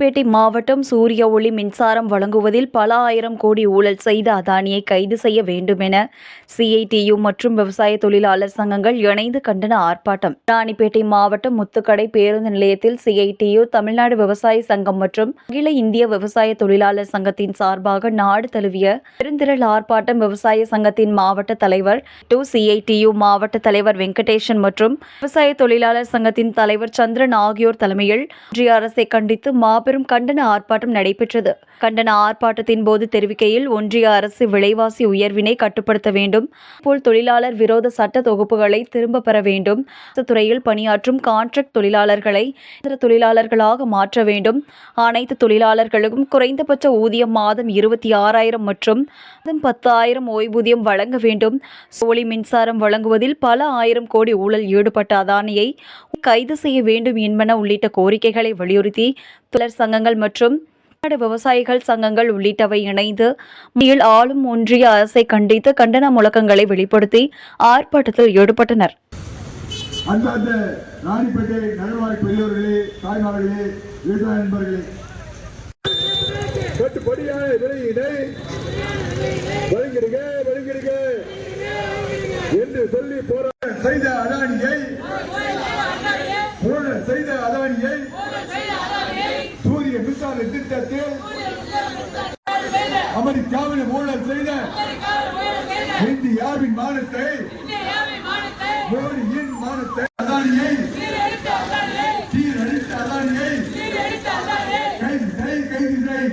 ராணிப்பேட்டை மாவட்டம் சூரிய ஒளி மின்சாரம் வழங்குவதில் பல ஆயிரம் கோடி ஊழல் செய்த அதானியை கைது செய்ய வேண்டும் என சிஐடியு மற்றும் விவசாய தொழிலாளர் சங்கங்கள் இணைந்து கண்டன ஆர்ப்பாட்டம். ராணிப்பேட்டை மாவட்டம் முத்துக்கடை பேருந்து நிலையத்தில் சிஐடியு தமிழ்நாடு விவசாய சங்கம் மற்றும் அகில இந்திய விவசாய தொழிலாளர் சங்கத்தின் சார்பாக நாடு தழுவிய பெருந்திரள் ஆர்ப்பாட்டம் விவசாய சங்கத்தின் மாவட்ட தலைவர் டு சிஐடியு மாவட்ட தலைவர் வெங்கடேசன் மற்றும் விவசாய தொழிலாளர் சங்கத்தின் தலைவர் சந்திரன் ஆகியோர் தலைமையில் ஒன்றிய அரசை கண்டித்து மாபெரும் கண்டன ஆர்ப்பாட்டம் நடைபெற்றது. கண்டன ஆர்ப்பாட்டத்தின் போது தெரிவிக்கையில் ஒன்றிய அரசு விலைவாசி உயர்வினை கட்டுப்படுத்த வேண்டும். போல் தொழிலாளர் விரோத சட்ட தொகுப்புகளை திரும்ப பெற வேண்டும். துறையில் பணியாற்றும் கான்ட்ராக்ட் தொழிலாளர்களை தொழிலாளர்களாக மாற்ற வேண்டும். அனைத்து தொழிலாளர்களுக்கும் குறைந்தபட்ச ஊதியம் மாதம் இருபத்தி ஆறாயிரம் மற்றும் பத்தாயிரம் ஓய்வூதியம் வழங்க வேண்டும். சோழி மின்சாரம் வழங்குவதில் பல ஆயிரம் கோடி ஊழல் ஈடுபட்ட அதானியை கைது செய்ய வேண்டும் என்பன உள்ளிட்ட கோரிக்கைகளை வலியுறுத்தி தொடர் சங்கங்கள் மற்றும் தமிழ்நாடு விவசாயிகள் சங்கங்கள் உள்ளிட்டவை இணைந்து மத்தியில் ஆளும் ஒன்றிய அரசை கண்டித்து கண்டன முழக்கங்களை வெளிப்படுத்தி ஆர்ப்பாட்டத்தில் ஈடுபட்டனர். அன்பார்ந்த ராணிப்பேட்டை நகர்வாய் பெரியவர்களே தாய்மார்களே விவசாய நண்பர்களே. கட்டுப்படியான விலையினை வழங்கிடுக வழங்கிடுக என்று சொல்லி போற செய்த அதானியை ஊழல் செய்த அதானியை சூரிய திட்டத்தில் அமெரிக்காவில் ஊழல் செய்த இந்தியாவின் மானத்தை மோடியின் மானத்தை அதானியை சீரழித்த அதானியை கைது செய் கைது செய்.